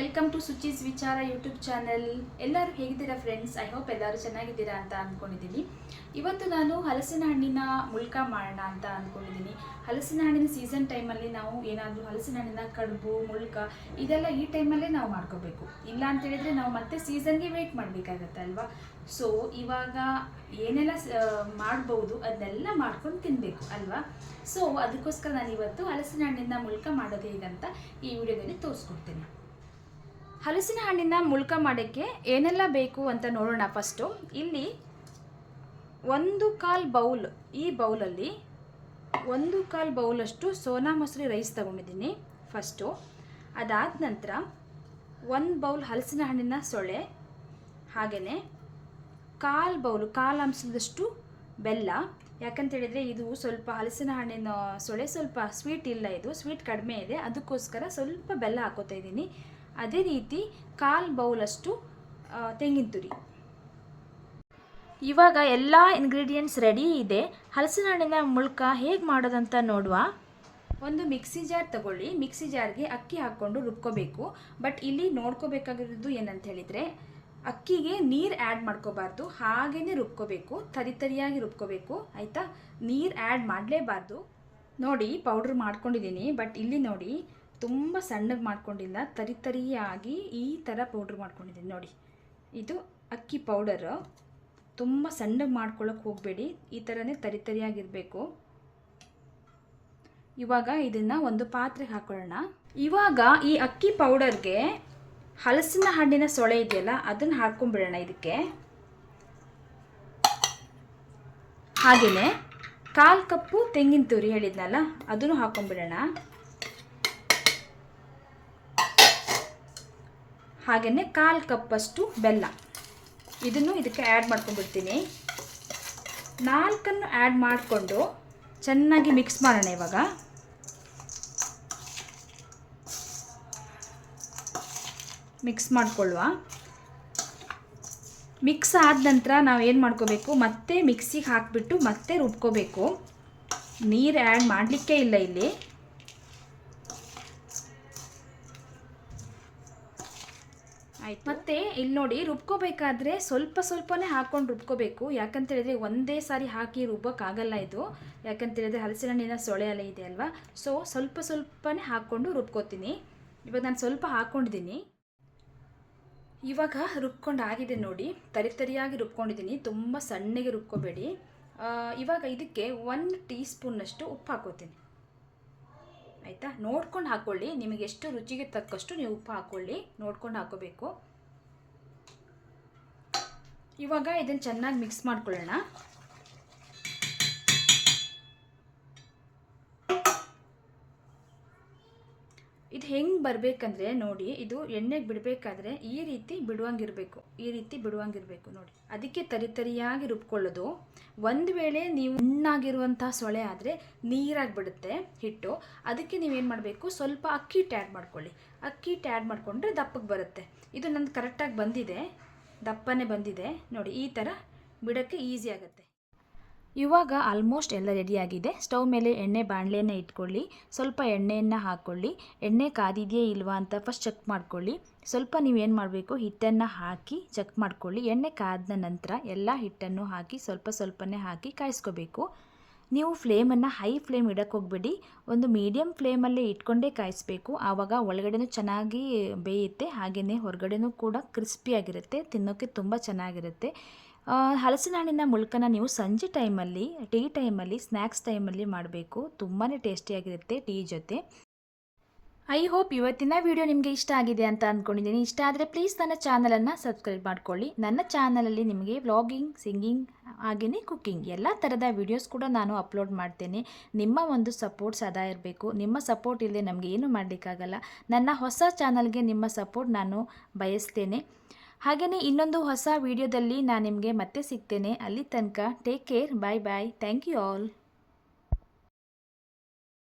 Welcome to ಸುಚೀಸ್ ವಿಚಾರ YouTube channel ಎಲ್ಲರೂ ಹೇಗಿದ್ದೀರಾ ಫ್ರೆಂಡ್ಸ್ ಐ ಹೋಪ್ ಎಲ್ಲರೂ ಚೆನ್ನಾಗಿದ್ದೀರಾ ಅಂತ ಅಂದ್ಕೊಂಡಿದ್ದೀನಿ ಇವತ್ತು ನಾನು ಹಲಸಿನ ಹಣ್ಣಿನ ಮುಳ್ಕ ಮಾಡೋಣ ಅಂತ ಅಂದ್ಕೊಂಡಿದ್ದೀನಿ ಹಲಸಿನ ಹಣ್ಣಿನ ಸೀಸನ್ ಟೈಮಲ್ಲಿ ನಾವು ಏನಾದರೂ ಹಲಸಿನ ಹಣ್ಣಿನ ಕಡುಬು, ಮುಳ್ಕ, ಇದೆಲ್ಲ ಈ ಟೈಮಲ್ಲೇ ನಾವು ಮಾಡ್ಕೋಬೇಕು. ಇಲ್ಲ ಅಂತ ಹೇಳಿದ್ರೆ ನಾವು ಮತ್ತೆ ಸೀಸನ್ಗೆ ವೇಟ್ ಮಾಡಬೇಕಾಗತ್ತೆ ಅಲ್ವಾ? ಸೊ ಇವಾಗ ಏನೆಲ್ಲ ಮಾಡ್ಬೋದು ಅದನ್ನೆಲ್ಲ ಮಾಡ್ಕೊಂಡು ತಿನ್ನಬೇಕು ಅಲ್ವಾ? ಸೊ ಅದಕ್ಕೋಸ್ಕರ ನಾನು ಇವತ್ತು ಹಲಸಿನ ಹಣ್ಣಿನ ಮುಳ್ಕ ಮಾಡೋದು ಹೇಗಂತ ಈ ವಿಡಿಯೋದಲ್ಲಿ ತೋರಿಸ್ಕೊಡ್ತೀನಿ. ಹಲಸಿನ ಹಣ್ಣಿನ ಮುಳ್ಕ ಮಾಡೋಕ್ಕೆ ಏನೆಲ್ಲ ಬೇಕು ಅಂತ ನೋಡೋಣ ಫಸ್ಟು. ಇಲ್ಲಿ ಒಂದು ಕಾಲು ಬೌಲ್, ಈ ಬೌಲಲ್ಲಿ ಒಂದು ಕಾಲು ಬೌಲಷ್ಟು ಸೋನಾ ಮೊಸರಿ ರೈಸ್ ತಗೊಂಡಿದ್ದೀನಿ ಫಸ್ಟು. ಅದಾದ ನಂತರ ಒಂದು ಬೌಲ್ ಹಲಸಿನ ಹಣ್ಣಿನ ಸೊಳೆ ಹಾಗೆಯೇ ಕಾಲು ಬೌಲು, ಕಾಲು ಅಂಶದಷ್ಟು ಬೆಲ್ಲ. ಯಾಕಂತೇಳಿದರೆ ಇದು ಸ್ವಲ್ಪ ಹಲಸಿನ ಹಣ್ಣಿನ ಸೊಳೆ ಸ್ವಲ್ಪ ಸ್ವೀಟ್ ಇಲ್ಲ ಇದು ಸ್ವೀಟ್ ಕಡಿಮೆ ಇದೆ. ಅದಕ್ಕೋಸ್ಕರ ಸ್ವಲ್ಪ ಬೆಲ್ಲ ಹಾಕೋತಾ ಇದ್ದೀನಿ. ಅದೇ ರೀತಿ ಕಾಲು ಬೌಲಷ್ಟು ತೆಂಗಿನ ತುರಿ. ಇವಾಗ ಎಲ್ಲ ಇಂಗ್ರೀಡಿಯೆಂಟ್ಸ್ ರೆಡಿ ಇದೆ. ಹಲಸಿನ ಹಣ್ಣಿನ ಮುಳ್ಕ ಹೇಗೆ ಮಾಡೋದಂತ ನೋಡುವ. ಒಂದು ಮಿಕ್ಸಿ ಜಾರ್ ತಗೊಳ್ಳಿ. ಮಿಕ್ಸಿ ಜಾರ್ಗೆ ಅಕ್ಕಿ ಹಾಕ್ಕೊಂಡು ರುಬ್ಕೋಬೇಕು. ಬಟ್ ಇಲ್ಲಿ ನೋಡ್ಕೋಬೇಕಾಗಿರೋದು ಏನಂತ ಹೇಳಿದರೆ, ಅಕ್ಕಿಗೆ ನೀರು ಆ್ಯಡ್ ಮಾಡ್ಕೋಬಾರ್ದು. ಹಾಗೇ ರುಬ್ಕೋಬೇಕು. ತರಿ ತರಿಯಾಗಿ ರುಬ್ಕೋಬೇಕು. ಆಯಿತಾ? ನೀರು ಆ್ಯಡ್ ಮಾಡಲೇಬಾರ್ದು. ನೋಡಿ ಪೌಡ್ರ್ ಮಾಡ್ಕೊಂಡಿದ್ದೀನಿ. ಬಟ್ ಇಲ್ಲಿ ನೋಡಿ ತುಂಬ ಸಣ್ಣಗೆ ಮಾಡ್ಕೊಂಡಿಲ್ಲ, ತರಿ ತರಿಯಾಗಿ ಈ ಥರ ಪೌಡ್ರ್ ಮಾಡ್ಕೊಂಡಿದ್ದೀನಿ ನೋಡಿ. ಇದು ಅಕ್ಕಿ ಪೌಡರು ತುಂಬ ಸಣ್ಣಗೆ ಮಾಡ್ಕೊಳ್ಳೋಕೆ ಹೋಗಬೇಡಿ, ಈ ಥರನೇ ತರಿ ತರಿಯಾಗಿರಬೇಕು. ಇವಾಗ ಇದನ್ನು ಒಂದು ಪಾತ್ರೆಗೆ ಹಾಕೊಳ್ಳೋಣ. ಇವಾಗ ಈ ಅಕ್ಕಿ ಪೌಡರ್ಗೆ ಹಲಸಿನ ಹಣ್ಣಿನ ಸೊಳೆ ಇದೆಯಲ್ಲ, ಅದನ್ನು ಹಾಕ್ಕೊಂಡ್ಬಿಡೋಣ ಇದಕ್ಕೆ. ಹಾಗೆಯೇ ಕಾಲು ಕಪ್ಪು ತೆಂಗಿನ ತುರಿ ಹೇಳಿದ್ನಲ್ಲ, ಅದನ್ನು ಹಾಕ್ಕೊಂಡ್ಬಿಡೋಣ ಹಾಗೆಯೇ ಕಾಲು ಕಪ್ಪಷ್ಟು ಬೆಲ್ಲ. ಇದನ್ನು ಇದಕ್ಕೆ ಆ್ಯಡ್ ಮಾಡ್ಕೊಂಡ್ಬಿಡ್ತೀನಿ. ನಾಲ್ಕನ್ನು ಆ್ಯಡ್ ಮಾಡಿಕೊಂಡು ಚೆನ್ನಾಗಿ ಮಿಕ್ಸ್ ಮಾಡೋಣ ಇವಾಗ. ಮಿಕ್ಸ್ ಮಾಡಿಕೊಳ್ಳುವ. ಮಿಕ್ಸ್ ಆದ ನಂತರ ನಾವು ಏನು ಮಾಡ್ಕೋಬೇಕು? ಮತ್ತೆ ಮಿಕ್ಸಿಗೆ ಹಾಕಿಬಿಟ್ಟು ಮತ್ತೆ ರುಬ್ಕೋಬೇಕು. ನೀರು ಆ್ಯಡ್ ಮಾಡಲಿಕ್ಕೆ ಇಲ್ಲ ಇಲ್ಲಿ. ಮತ್ತೆ ಇಲ್ಲಿ ನೋಡಿ, ರುಬ್ಕೋಬೇಕಾದ್ರೆ ಸ್ವಲ್ಪ ಸ್ವಲ್ಪನೇ ಹಾಕೊಂಡು ರುಬ್ಕೋಬೇಕು. ಯಾಕಂತ ಹೇಳಿದ್ರೆ ಒಂದೇ ಸಾರಿ ಹಾಕಿ ರುಬ್ಬೋಕ್ಕಾಗಲ್ಲ ಇದು. ಯಾಕಂತ ಹೇಳಿದ್ರೆ ಹಲಸಿನ ಹಣ್ಣಿನ ಸೊಳೆ ಎಲ್ಲ ಇದೆ ಅಲ್ವಾ? ಸೊ ಸ್ವಲ್ಪ ಸ್ವಲ್ಪನೇ ಹಾಕ್ಕೊಂಡು ರುಬ್ಕೋತೀನಿ. ಇವಾಗ ನಾನು ಸ್ವಲ್ಪ ಹಾಕ್ಕೊಂಡಿದ್ದೀನಿ ಇವಾಗ ರುಬ್ಕೊಂಡು ಆಗಿದೆ ನೋಡಿ. ತರಿ ತರಿಯಾಗಿ ರುಬ್ಕೊಂಡಿದ್ದೀನಿ. ತುಂಬ ಸಣ್ಣಗೆ ರುಬ್ಕೋಬೇಡಿ. ಇವಾಗ ಇದಕ್ಕೆ ಒಂದು ಟೀ ಸ್ಪೂನ್ನಷ್ಟು ಉಪ್ಪು ಹಾಕೋತೀನಿ. ಆಯಿತಾ? ನೋಡ್ಕೊಂಡು ಹಾಕ್ಕೊಳ್ಳಿ ನಿಮಗೆ ಎಷ್ಟು ರುಚಿಗೆ ತಕ್ಕಷ್ಟು ನೀವು ಉಪ್ಪು ಹಾಕ್ಕೊಳ್ಳಿ ನೋಡ್ಕೊಂಡು ಹಾಕೋಬೇಕು. ಇವಾಗ ಇದನ್ನು ಚೆನ್ನಾಗಿ ಮಿಕ್ಸ್ ಮಾಡ್ಕೊಳ್ಳೋಣ. ಇದು ಹೆಂಗೆ ಬರಬೇಕಂದ್ರೆ ನೋಡಿ, ಇದು ಎಣ್ಣೆಗೆ ಬಿಡಬೇಕಾದ್ರೆ ಈ ರೀತಿ ಬಿಡುವಂಗಿರಬೇಕು, ಈ ರೀತಿ ಬಿಡುವಂಗಿರಬೇಕು ನೋಡಿ. ಅದಕ್ಕೆ ತರಿ ತರಿಯಾಗಿ ರುಬ್ಕೊಳ್ಳೋದು. ಒಂದು ವೇಳೆ ನೀವು ಹಣ್ಣಾಗಿರುವಂಥ ಸೊಳೆ ಆದರೆ ನೀರಾಗಿ ಬಿಡುತ್ತೆ ಹಿಟ್ಟು. ಅದಕ್ಕೆ ನೀವೇನು ಮಾಡಬೇಕು, ಸ್ವಲ್ಪ ಅಕ್ಕಿ ಹಿಟ್ಟು ಆ್ಯಡ್ ಮಾಡ್ಕೊಳ್ಳಿ. ಅಕ್ಕಿ ಹಿಟ್ಟು ಆ್ಯಡ್ ಮಾಡಿಕೊಂಡ್ರೆ ದಪ್ಪಗೆ ಬರುತ್ತೆ. ಇದು ನಂದು ಕರೆಕ್ಟಾಗಿ ಬಂದಿದೆ. ದಪ್ಪನೇ ಬಂದಿದೆ. ನೋಡಿ, ಈ ಥರ ಬಿಡೋಕ್ಕೆ ಈಸಿ ಆಗುತ್ತೆ. ಇವಾಗ ಆಲ್ಮೋಸ್ಟ್ ಎಲ್ಲ ರೆಡಿಯಾಗಿದೆ ಸ್ಟವ್ ಮೇಲೆ ಎಣ್ಣೆ ಬಾಣಲೆಯನ್ನು ಇಟ್ಕೊಳ್ಳಿ. ಸ್ವಲ್ಪ ಎಣ್ಣೆಯನ್ನು ಹಾಕ್ಕೊಳ್ಳಿ ಎಣ್ಣೆ ಕಾದಿದೆಯೇ ಇಲ್ವಾ ಅಂತ ಫಸ್ಟ್ ಚೆಕ್ ಮಾಡ್ಕೊಳ್ಳಿ. ಸ್ವಲ್ಪ ನೀವೇನು ಮಾಡಬೇಕು? ಹಿಟ್ಟನ್ನು ಹಾಕಿ ಚೆಕ್ ಮಾಡ್ಕೊಳ್ಳಿ. ಎಣ್ಣೆ ಕಾದ ನಂತರ ಎಲ್ಲ ಹಿಟ್ಟನ್ನು ಹಾಕಿ ಸ್ವಲ್ಪ ಸ್ವಲ್ಪನೇ ಹಾಕಿ ಕಾಯಿಸ್ಕೋಬೇಕು. ನೀವು ಫ್ಲೇಮನ್ನು ಹೈ ಫ್ಲೇಮ್ ಇಡಕ್ಕೆ ಹೋಗಬೇಡಿ. ಒಂದು ಮೀಡಿಯಮ್ ಫ್ಲೇಮಲ್ಲೇ ಇಟ್ಕೊಂಡೇ ಕಾಯಿಸ್ಬೇಕು. ಆವಾಗ ಒಳಗಡೆನೂ ಚೆನ್ನಾಗಿ ಬೇಯುತ್ತೆ. ಹಾಗೆಯೇ ಹೊರಗಡೆನೂ ಕೂಡ ಕ್ರಿಸ್ಪಿಯಾಗಿರುತ್ತೆ ತಿನ್ನೋಕ್ಕೆ ತುಂಬ ಚೆನ್ನಾಗಿರುತ್ತೆ. ಹಲಸಿನ ಹಣ್ಣಿನ ಮುಳ್ಕನ ನೀವು ಸಂಜೆ ಟೈಮಲ್ಲಿ, ಟೀ ಟೈಮಲ್ಲಿ ಸ್ನ್ಯಾಕ್ಸ್ ಟೈಮಲ್ಲಿ ಮಾಡಬೇಕು. ತುಂಬಾ ಟೇಸ್ಟಿಯಾಗಿರುತ್ತೆ ಟೀ ಜೊತೆ. ಐ ಹೋಪ್ ಇವತ್ತಿನ ವಿಡಿಯೋ ನಿಮಗೆ ಇಷ್ಟ ಆಗಿದೆ ಅಂತ ಅಂದ್ಕೊಂಡಿದ್ದೀನಿ ಇಷ್ಟ ಆದರೆ ಪ್ಲೀಸ್ ನನ್ನ ಚಾನಲನ್ನು ಸಬ್ಸ್ಕ್ರೈಬ್ ಮಾಡ್ಕೊಳ್ಳಿ. ನನ್ನ ಚಾನಲಲ್ಲಿ ನಿಮಗೆ ವ್ಲಾಗಿಂಗ್, ಸಿಂಗಿಂಗ್ ಹಾಗೆಯೇ ಕುಕ್ಕಿಂಗ್ ಎಲ್ಲ ಥರದ ವೀಡಿಯೋಸ್ ಕೂಡ ನಾನು ಅಪ್ಲೋಡ್ ಮಾಡ್ತೇನೆ. ನಿಮ್ಮ ಒಂದು ಸಪೋರ್ಟ್ ಸದಾ ಇರಬೇಕು. ನಿಮ್ಮ ಸಪೋರ್ಟ್ ಇಲ್ಲದೆ ನಮಗೆ ಏನು ಮಾಡಲಿಕ್ಕಾಗಲ್ಲ. ನನ್ನ ಹೊಸ ಚಾನಲ್ಗೆ ನಿಮ್ಮ ಸಪೋರ್ಟ್ ನಾನು ಬಯಸ್ತೇನೆ. ಹಾಗೆಯೇ ಇನ್ನೊಂದು ಹೊಸ ವಿಡಿಯೋದಲ್ಲಿ ನಾನು ನಿಮಗೆ ಮತ್ತೆ ಸಿಗ್ತೇನೆ. ಅಲ್ಲಿ ತನಕ take care bye bye thank you all